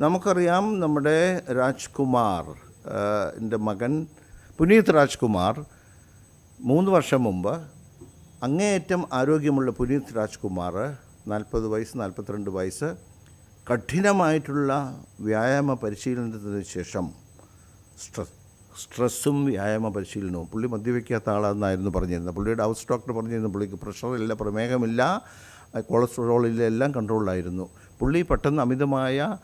നമുക്കറിയാം നമ്മുടെ രാജ്കുമാർ എന്റെ മകൻ പുനീത് രാജ്കുമാർ മൂന്ന് വർഷം മുമ്പ് അങ്ങേയറ്റം ആരോഗ്യമുള്ള പുനീത് രാജ്കുമാർ നാൽപ്പത് വയസ്സ് നാൽപ്പത്തിരണ്ട് വയസ്സ് കഠിനമായിട്ടുള്ള വ്യായാമ പരിശീലനത്തിന് ശേഷം സ്ട്രെസ് സ്ട്രെസ്സും വ്യായാമ പരിശീലനവും. പുള്ളി മദ്യവയ്ക്കാത്ത ആളാണെന്നായിരുന്നു പറഞ്ഞിരുന്നത്. പുള്ളിയുടെ ഹൗസ് ഡോക്ടർ പറഞ്ഞിരുന്നു പുള്ളിക്ക് പ്രഷറില്ല പ്രമേഹമില്ല കൊളസ്ട്രോളില്ല എല്ലാം കൺട്രോളിലായിരുന്നു പുള്ളി പെട്ടെന്ന് അമിതമായ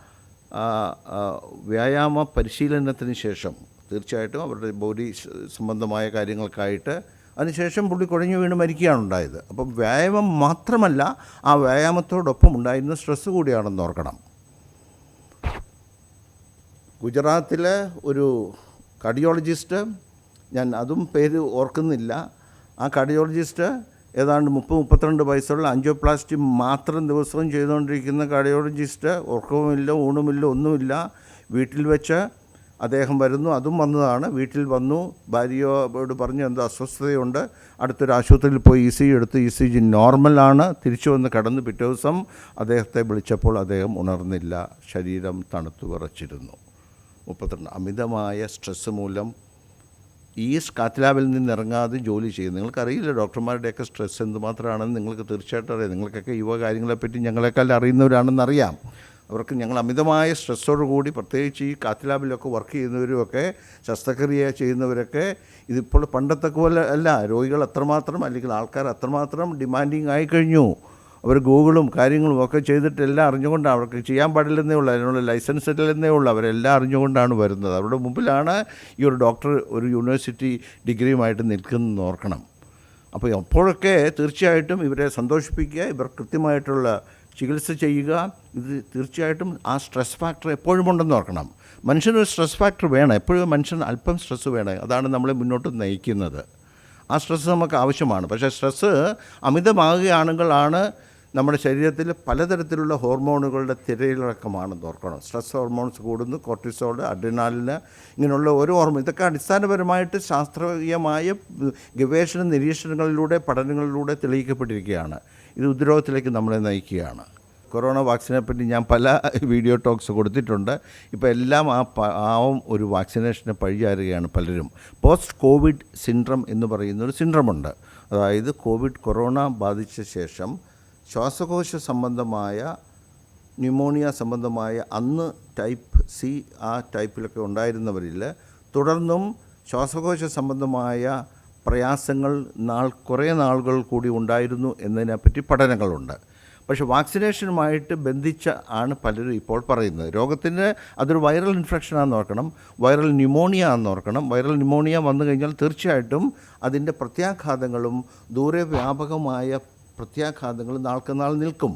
വ്യായാമ പരിശീലനത്തിന് ശേഷം തീർച്ചയായിട്ടും അവരുടെ ബോഡി സംബന്ധമായ കാര്യങ്ങൾക്കായിട്ട് അതിനുശേഷം പുള്ളി കുഴഞ്ഞു വീണ് മരിക്കുകയാണ് ഉണ്ടായത്. അപ്പം വ്യായാമം മാത്രമല്ല ആ വ്യായാമത്തോടൊപ്പം ഉണ്ടായിരുന്ന സ്ട്രെസ്സ് കൂടിയാണെന്ന് ഓർക്കണം. ഗുജറാത്തിലെ ഒരു കാർഡിയോളജിസ്റ്റ് ഞാൻ അതും പേര് ഓർക്കുന്നില്ല. ആ കാർഡിയോളജിസ്റ്റ് ഏതാണ്ട് മുപ്പത് മുപ്പത്തിരണ്ട് വയസ്സുള്ള അഞ്ചോപ്ലാസ്റ്റി മാത്രം ദിവസവും ചെയ്തുകൊണ്ടിരിക്കുന്ന കാർഡിയോളജിസ്റ്റ് ഉറക്കവുമില്ല ഊണുമില്ല ഒന്നുമില്ല. വീട്ടിൽ വെച്ച് അദ്ദേഹം വരുന്നു. അതും വന്നതാണ്. വീട്ടിൽ വന്നു. ഭാര്യയോട് പറഞ്ഞു എന്തോ അസ്വസ്ഥതയുണ്ട്. അടുത്തൊരു ആശുപത്രിയിൽ പോയി ഇ സി എടുത്ത്. ഇ സി ജി നോർമലാണ്. തിരിച്ചു വന്ന് കടന്നു പിറ്റേ ദിവസം അദ്ദേഹത്തെ വിളിച്ചപ്പോൾ അദ്ദേഹം ഉണർന്നില്ല. ശരീരം തണുത്തു വിറച്ചിരുന്നു. മുപ്പത്തിരണ്ട് അമിതമായ സ്ട്രെസ് മൂലം ഈ സ്കാറ്റ്ലാബിൽ നിന്ന് ഇറങ്ങാതെ ജോലി ചെയ്യും നിങ്ങൾക്കറിയില്ല ഡോക്ടർമാരുടെയൊക്കെ സ്ട്രെസ് എന്തുമാത്രമാണെന്ന് നിങ്ങൾക്ക് തീർച്ചയായിട്ടും അറിയാം. നിങ്ങൾക്കൊക്കെ യുവ കാര്യങ്ങളെപ്പറ്റി ഞങ്ങളെക്കാൾ അറിയുന്നവരാണെന്നറിയാം. അവർക്ക് ഞങ്ങൾ അമിതമായ സ്ട്രെസ്സോട് കൂടി പ്രത്യേകിച്ച് ഈ കാത്തിലാബിലൊക്കെ വർക്ക് ചെയ്യുന്നവരുമൊക്കെ ശസ്ത്രക്രിയ ചെയ്യുന്നവരൊക്കെ ഇതിപ്പോൾ പണ്ടത്തെ പോലെ അല്ല. രോഗികൾ അത്രമാത്രം അല്ലെങ്കിൽ ആൾക്കാർ അത്രമാത്രം ഡിമാൻഡിങ് ആയിക്കഴിഞ്ഞു. അവർ ഗൂഗിളും കാര്യങ്ങളും ഒക്കെ ചെയ്തിട്ട് എല്ലാം അറിഞ്ഞുകൊണ്ടാണ് അവർക്ക് ചെയ്യാൻ പാടില്ലെന്നേ ഉള്ളൂ. അതിനുള്ള ലൈസൻസ് ഇല്ലെന്നേ ഉള്ളൂ. അവരെല്ലാം അറിഞ്ഞുകൊണ്ടാണ് വരുന്നത്. അവരുടെ മുമ്പിലാണ് ഈ ഒരു ഡോക്ടർ ഒരു യൂണിവേഴ്സിറ്റി ഡിഗ്രിയുമായിട്ട് നിൽക്കുന്നതെന്ന് ഓർക്കണം. അപ്പോൾ അപ്പോഴൊക്കെ തീർച്ചയായിട്ടും ഇവരെ സന്തോഷിപ്പിക്കുക ഇവർ കൃത്യമായിട്ടുള്ള ചികിത്സ ചെയ്യുക. ഇത് തീർച്ചയായിട്ടും ആ സ്ട്രെസ് ഫാക്ടർ എപ്പോഴും ഉണ്ടെന്ന് ഓർക്കണം. മനുഷ്യനൊരു സ്ട്രെസ് ഫാക്ടർ വേണം. എപ്പോഴും മനുഷ്യൻ അല്പം സ്ട്രെസ് വേണം. അതാണ് നമ്മളെ മുന്നോട്ട് നയിക്കുന്നത്. ആ സ്ട്രെസ്സ് നമുക്ക് ആവശ്യമാണ്. പക്ഷേ സ്ട്രെസ്സ് അമിതമാകുകയാണെങ്കിലാണ് നമ്മുടെ ശരീരത്തിൽ പലതരത്തിലുള്ള ഹോർമോണുകളുടെ തിരയിലടക്കമാണ് ഓർക്കണം. സ്ട്രെസ് ഹോർമോൺസ് കൂടുന്നു കോർട്ടിസോൾ അഡ്രിനാലിന് ഇങ്ങനെയുള്ള ഓരോ ഹോർമോൺ. ഇതൊക്കെ അടിസ്ഥാനപരമായിട്ട് ശാസ്ത്രീയമായ ഗവേഷണ നിരീക്ഷണങ്ങളിലൂടെ പഠനങ്ങളിലൂടെ തെളിയിക്കപ്പെട്ടിരിക്കുകയാണ്. ഇത് ഉദ്രോഗത്തിലേക്ക് നമ്മളെ നയിക്കുകയാണ്. കൊറോണ വാക്സിനെ പറ്റി ഞാൻ പല വീഡിയോ ടോക്സ് കൊടുത്തിട്ടുണ്ട്. ഇപ്പോൾ എല്ലാം ആ പാവം ഒരു വാക്സിനേഷന് പഴിചാരുകയാണ് പലരും. പോസ്റ്റ് കോവിഡ് സിൻഡ്രം എന്ന് പറയുന്ന ഒരു സിൻഡ്രമുണ്ട്. അതായത് കോവിഡ് കൊറോണ ബാധിച്ച ശേഷം ശ്വാസകോശ സംബന്ധമായ ന്യൂമോണിയ സംബന്ധമായ അന്ന് ടൈപ്പ് സി ആ ടൈപ്പിലൊക്കെ ഉണ്ടായിരുന്നവരിൽ തുടർന്നും ശ്വാസകോശ സംബന്ധമായ പ്രയാസങ്ങൾ നാൾ കുറേ നാളുകൾ കൂടി ഉണ്ടായിരുന്നു എന്നതിനെപ്പറ്റി പഠനങ്ങളുണ്ട്. പക്ഷേ വാക്സിനേഷനുമായിട്ട് ബന്ധിച്ച ആണ് പലരും ഇപ്പോൾ പറയുന്നത്. രോഗത്തിന് അതൊരു വൈറൽ ഇൻഫെക്ഷൻ ആണെന്ന് ഓർക്കണം വൈറൽ ന്യൂമോണിയ ആണെന്ന് ഓർക്കണം. വൈറൽ ന്യൂമോണിയ വന്നു കഴിഞ്ഞാൽ തീർച്ചയായിട്ടും അതിന്റെ പ്രത്യാഘാതങ്ങളും ദൂരെ വ്യാപകമായ പ്രത്യാഘാതങ്ങൾ നാൾക്ക് നാൾ നിൽക്കും.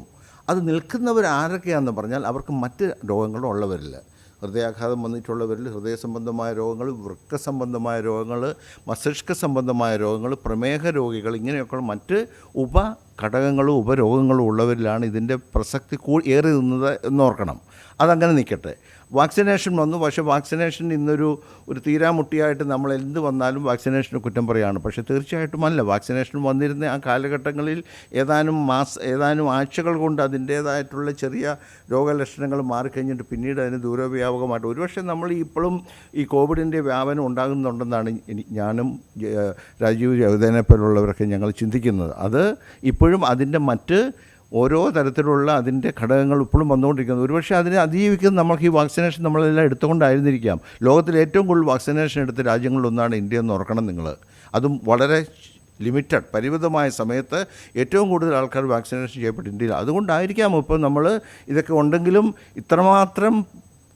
അത് നിൽക്കുന്നവർ ആരൊക്കെയാണെന്ന് പറഞ്ഞാൽ അവർക്ക് മറ്റ് രോഗങ്ങളും ഉള്ളവരില്ല. ഹൃദയാഘാതം വന്നിട്ടുള്ളവരിൽ ഹൃദയ സംബന്ധമായ രോഗങ്ങൾ വൃക്ക സംബന്ധമായ രോഗങ്ങൾ മസ്തിഷ്ക സംബന്ധമായ രോഗങ്ങൾ പ്രമേഹ രോഗികൾ ഇങ്ങനെയൊക്കെ മറ്റ് ഉപ ഘടകങ്ങളും ഉപരോഗങ്ങളും ഉള്ളവരിലാണ് ഇതിന്റെ പ്രസക്തി കൂ ഏറി നിന്നത് എന്നോർക്കണം. അതങ്ങനെ നിൽക്കട്ടെ. വാക്സിനേഷൻ വന്നു. പക്ഷേ വാക്സിനേഷൻ ഇന്നൊരു ഒരു തീരാമുട്ടിയായിട്ട് നമ്മൾ എന്ത് വന്നാലും വാക്സിനേഷന് കുറ്റം പറയുകയാണ്. പക്ഷേ തീർച്ചയായിട്ടും അല്ല. വാക്സിനേഷൻ വന്നിരുന്ന ആ കാലഘട്ടങ്ങളിൽ ഏതാനും മാസ ഏതാനും ആഴ്ചകൾ കൊണ്ട് അതിന്റേതായിട്ടുള്ള ചെറിയ രോഗലക്ഷണങ്ങൾ മാറിക്കഴിഞ്ഞിട്ട് പിന്നീട് അതിന് ദൂരവ്യാപകമായിട്ട്. ഒരുപക്ഷെ നമ്മൾ ഇപ്പോഴും ഈ കോവിഡിന്റെ വ്യാപനം ഉണ്ടാകുന്നുണ്ടെന്നാണ് ഞാനും രാജീവ് ജവദേനെ പോലുള്ളവരൊക്കെ ഞങ്ങൾ ചിന്തിക്കുന്നത്. അത് ഇപ്പോഴും അതിന്റെ മറ്റ് ഓരോ തരത്തിലുള്ള അതിന്റെ ഘടകങ്ങൾ ഇപ്പോഴും വന്നുകൊണ്ടിരിക്കുന്നത് ഒരുപക്ഷെ അതിനെ അതിജീവിക്കുന്ന നമുക്ക് ഈ വാക്സിനേഷൻ നമ്മളെല്ലാം എടുത്തുകൊണ്ടായിരുന്നിരിക്കാം. ലോകത്തിൽ ഏറ്റവും കൂടുതൽ വാക്സിനേഷൻ എടുത്ത രാജ്യങ്ങളിലൊന്നാണ് ഇന്ത്യ എന്ന് ഓർക്കണം നിങ്ങൾ. അതും വളരെ ലിമിറ്റഡ് പരിമിതമായ സമയത്ത് ഏറ്റവും കൂടുതൽ ആൾക്കാർ വാക്സിനേഷൻ ചെയ്യപ്പെട്ട ഇന്ത്യയിൽ. അതുകൊണ്ടായിരിക്കാം ഇപ്പോൾ നമ്മൾ ഇതൊക്കെ ഉണ്ടെങ്കിലും ഇത്രമാത്രം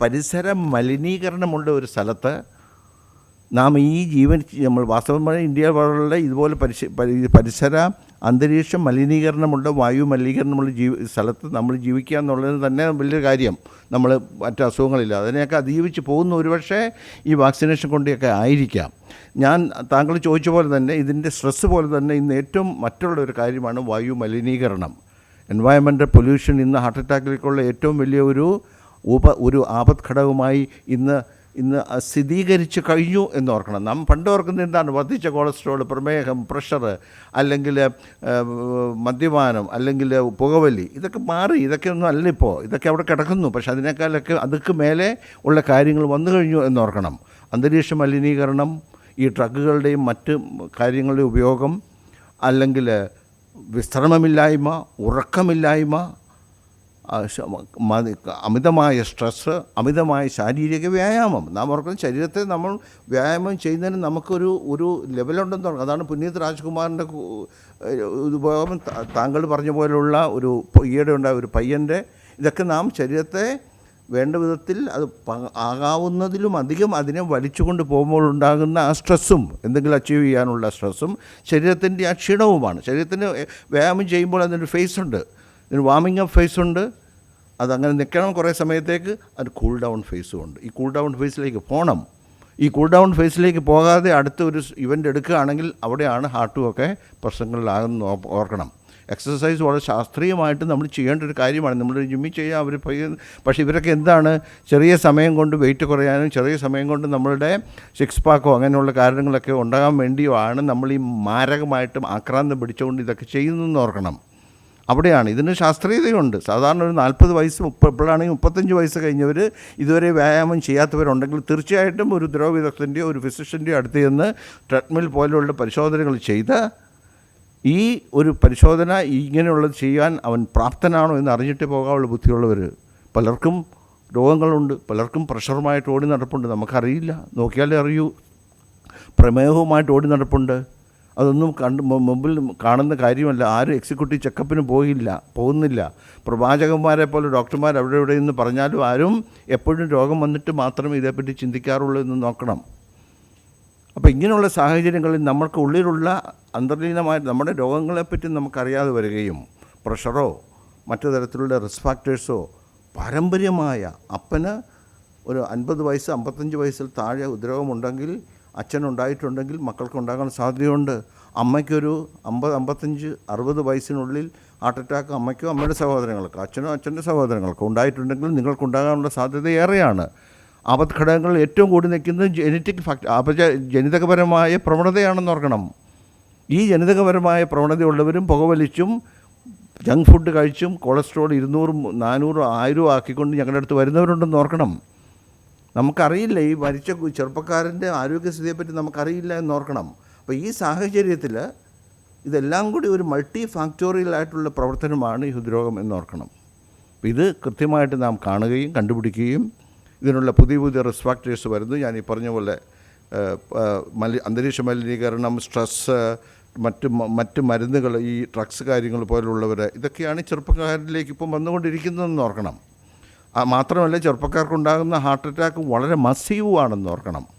പരിസര മലിനീകരണമുള്ള ഒരു സ്ഥലത്ത് നാം ഈ ജീവൻ നമ്മൾ വാസ്തവമായ ഇന്ത്യ പോലുള്ള ഇതുപോലെ പരിശ പരി- പരിസര അന്തരീക്ഷം മലിനീകരണമുള്ള വായു മലിനീകരണമുള്ള ജീവി സ്ഥലത്ത് നമ്മൾ ജീവിക്കുക എന്നുള്ളത് തന്നെ വലിയ കാര്യം. നമ്മൾ മറ്റ് അസുഖങ്ങളില്ല. അതിനെയൊക്കെ അതിജീവിച്ച് പോകുന്ന ഒരുപക്ഷെ ഈ വാക്സിനേഷൻ കൊണ്ടൊക്കെ ആയിരിക്കാം. ഞാൻ താങ്കൾ ചോദിച്ച പോലെ തന്നെ ഇതിന്റെ സ്ട്രെസ്സ് പോലെ തന്നെ ഇന്ന് ഏറ്റവും മറ്റുള്ള ഒരു കാര്യമാണ് വായു മലിനീകരണം. എൻവയൺമെന്റൽ പൊല്യൂഷൻ ഇന്ന് ഹാർട്ട് അറ്റാക്കിലേക്കുള്ള ഏറ്റവും വലിയ ഒരു ഉപ ഒരു ആപത് ഘടകമായി ഇന്ന് ഇന്ന് സ്ഥിരീകരിച്ച് കഴിഞ്ഞു എന്ന് ഓർക്കണം. നാം പണ്ട് ഓർക്കുന്ന എന്താണ്? വർദ്ധിച്ച കൊളസ്ട്രോൾ പ്രമേഹം പ്രഷർ അല്ലെങ്കിൽ മദ്യപാനം അല്ലെങ്കിൽ പുകവലി. ഇതൊക്കെ മാറി. ഇതൊക്കെ ഒന്നും അല്ല ഇപ്പോൾ ഇതൊക്കെ അവിടെ കിടക്കുന്നു. പക്ഷെ അതിനേക്കാളൊക്കെ അതൊക്കെ മേലെ ഉള്ള കാര്യങ്ങൾ വന്നു കഴിഞ്ഞു എന്ന് ഓർക്കണം. അന്തരീക്ഷ മലിനീകരണം ഈ ട്രക്കുകളുടെയും മറ്റ് കാര്യങ്ങളുടെയും ഉപയോഗം അല്ലെങ്കിൽ വിശ്രമമില്ലായ്മ ഉറക്കമില്ലായ്മ അമിതമായ സ്ട്രെസ്സ് അമിതമായ ശാരീരിക വ്യായാമം. നാം ഓർക്കുന്ന ശരീരത്തെ നമ്മൾ വ്യായാമം ചെയ്യുന്നതിന് നമുക്കൊരു ഒരു ലെവലുണ്ടെന്ന് പറഞ്ഞു അതാണ് പുനീത് രാജ്കുമാറിന്റെ ഉപയോഗം. താങ്കൾ പറഞ്ഞ പോലെയുള്ള ഒരു ഈയിടെ ഉണ്ടായ ഒരു പയ്യന്റെ ഇതൊക്കെ നാം ശരീരത്തെ വേണ്ട വിധത്തിൽ അത് ആകാവുന്നതിലും അധികം അതിനെ വലിച്ചുകൊണ്ട് പോകുമ്പോൾ ഉണ്ടാകുന്ന ആ സ്ട്രെസ്സും എന്തെങ്കിലും അച്ചീവ് ചെയ്യാനുള്ള സ്ട്രെസ്സും ശരീരത്തിന്റെ ആ ക്ഷീണവുമാണ്. ശരീരത്തിന് വ്യായാമം ചെയ്യുമ്പോൾ അതിനൊരു ഫേസ് ഉണ്ട്. ഇതിന് വാമിംഗ് അപ്പ് ഫേസ് ഉണ്ട്. അതങ്ങനെ നിൽക്കണം കുറേ സമയത്തേക്ക് അത് കൂൾ ഡൗൺ ഫേസും ഉണ്ട്. ഈ കൂൾ ഡൗൺ ഫേസിലേക്ക് പോകണം ഈ കൂൾ ഡൗൺ ഫേസിലേക്ക് പോകാതെ അടുത്ത ഒരു ഇവന്റ് എടുക്കുകയാണെങ്കിൽ അവിടെയാണ് ഹാർട്ടും ഒക്കെ പ്രശ്നങ്ങളിലാകുന്ന ഓർക്കണം. എക്സസൈസ് വളരെ ശാസ്ത്രീയമായിട്ട് നമ്മൾ ചെയ്യേണ്ട ഒരു കാര്യമാണ്. നമ്മൾ ജിമ്മിൽ ചെയ്യാൻ അവർ പക്ഷേ ഇവരൊക്കെ എന്താണ്? ചെറിയ സമയം കൊണ്ട് വെയിറ്റ് കുറയാനും ചെറിയ സമയം കൊണ്ട് നമ്മളുടെ സിക്സ് പാക്കോ അങ്ങനെയുള്ള കാര്യങ്ങളൊക്കെ ഉണ്ടാകാൻ വേണ്ടിയുമാണ് നമ്മൾ ഈ മാരകമായിട്ടും ആക്രാന്തം പിടിച്ചുകൊണ്ട് ഇതൊക്കെ ചെയ്യുന്നതെന്ന് ഓർക്കണം. അവിടെയാണ്. ഇതിന് ശാസ്ത്രീയതയുണ്ട്. സാധാരണ ഒരു നാൽപ്പത് വയസ്സ് മുപ്പ മുപ്പത്തഞ്ച് വയസ്സ് കഴിഞ്ഞവർ ഇതുവരെ വ്യായാമം ചെയ്യാത്തവരുണ്ടെങ്കിൽ തീർച്ചയായിട്ടും ഒരു ദ്രവ വിദഗ്ധന്റെയോ ഒരു ഫിസിഷ്യന്റെയോ അടുത്ത് ചെന്ന് ട്രെഡ്മിൽ പോലെയുള്ള പരിശോധനകൾ ചെയ്ത് ഈ ഒരു പരിശോധന ഇങ്ങനെയുള്ളത് ചെയ്യാൻ അവൻ പ്രാപ്തനാണോ എന്ന് അറിഞ്ഞിട്ട് പോകാനുള്ള ബുദ്ധിയുള്ളവർ. പലർക്കും രോഗങ്ങളുണ്ട്. പലർക്കും പ്രഷറുമായിട്ട് ഓടി നടപ്പുണ്ട്. നമുക്കറിയില്ല. നോക്കിയാലേ അറിയൂ. പ്രമേഹവുമായിട്ട് ഓടി നടപ്പുണ്ട്. അതൊന്നും കണ്ട് മുമ്പിൽ കാണുന്ന കാര്യമല്ല. ആരും എക്സിക്യൂട്ടീവ് ചെക്കപ്പിന് പോയില്ല പോകുന്നില്ല. പ്രവാചകന്മാരെ പോലെ ഡോക്ടർമാർ അവിടെ ഇവിടെ എന്ന് പറഞ്ഞാലും ആരും എപ്പോഴും രോഗം വന്നിട്ട് മാത്രമേ ഇതേപ്പറ്റി ചിന്തിക്കാറുള്ളൂ എന്ന് നോക്കണം. അപ്പോൾ ഇങ്ങനെയുള്ള സാഹചര്യങ്ങളിൽ നമ്മൾക്ക് ഉള്ളിലുള്ള അന്തർലീനമായ നമ്മുടെ രോഗങ്ങളെപ്പറ്റി നമുക്കറിയാതെ വരികയും പ്രഷറോ മറ്റു തരത്തിലുള്ള റിസ്ക് ഫാക്ടേഴ്സോ പാരമ്പര്യമായ അപ്പന് ഒരു അൻപത് വയസ്സ് അമ്പത്തഞ്ച് വയസ്സിൽ താഴെ ഉദ്രവമുണ്ടെങ്കിൽ അച്ഛനുണ്ടായിട്ടുണ്ടെങ്കിൽ മക്കൾക്ക് ഉണ്ടാകാൻ സാധ്യതയുണ്ട്. അമ്മയ്ക്കൊരു അമ്പത് അമ്പത്തഞ്ച് അറുപത് വയസ്സിനുള്ളിൽ ഹാർട്ട് അറ്റാക്ക് അമ്മയ്ക്കോ അമ്മയുടെ സഹോദരങ്ങൾക്കോ അച്ഛനോ അച്ഛന്റെ സഹോദരങ്ങൾക്കോ ഉണ്ടായിട്ടുണ്ടെങ്കിൽ നിങ്ങൾക്കുണ്ടാകാനുള്ള സാധ്യത ഏറെയാണ്. ആപത് ഘടകങ്ങൾ ഏറ്റവും കൂടി നിൽക്കുന്നത് ജനറ്റിക് ഫാക്ട് അപജ ജനിതകപരമായ പ്രവണതയാണെന്ന് ഓർക്കണം. ഈ ജനിതകപരമായ പ്രവണതയുള്ളവരും പുകവലിച്ചും ജങ്ക് ഫുഡ് കഴിച്ചും കൊളസ്ട്രോൾ ഇരുന്നൂറും നാനൂറും ആയിരവും ആക്കിക്കൊണ്ട് ഞങ്ങളുടെ അടുത്ത് വരുന്നവരുണ്ടെന്ന് ഓർക്കണം. നമുക്കറിയില്ല ഈ മരിച്ച ചെറുപ്പക്കാരന്റെ ആരോഗ്യസ്ഥിതിയെപ്പറ്റി നമുക്കറിയില്ല എന്നോർക്കണം. അപ്പോൾ ഈ സാഹചര്യത്തിൽ ഇതെല്ലാം കൂടി ഒരു മൾട്ടി ഫാക്ടോറിയൽ ആയിട്ടുള്ള പ്രവർത്തനമാണ് ഈ ഹൃദ്രോഗം എന്നോർക്കണം. അപ്പോൾ ഇത് കൃത്യമായിട്ട് നാം കാണുകയും കണ്ടുപിടിക്കുകയും ഇതിനുള്ള പുതിയ പുതിയ റിസ്ക് ഫാക്ടേഴ്സ് വരുന്നു. ഞാൻ ഈ പറഞ്ഞ പോലെ മലി അന്തരീക്ഷ മലിനീകരണം സ്ട്രെസ്സ് മറ്റ് മറ്റ് മരുന്നുകൾ ഈ ഡ്രഗ്സ് കാര്യങ്ങൾ പോലുള്ളവർ ഇതൊക്കെയാണ് ചെറുപ്പക്കാരിലേക്ക് ഇപ്പം വന്നുകൊണ്ടിരിക്കുന്നതെന്ന് ഓർക്കണം. മാത്രമല്ല ചെറുപ്പക്കാർക്കുണ്ടാകുന്ന ഹാർട്ട് അറ്റാക്ക് വളരെ മസീവുമാണെന്ന് ഓർക്കണം.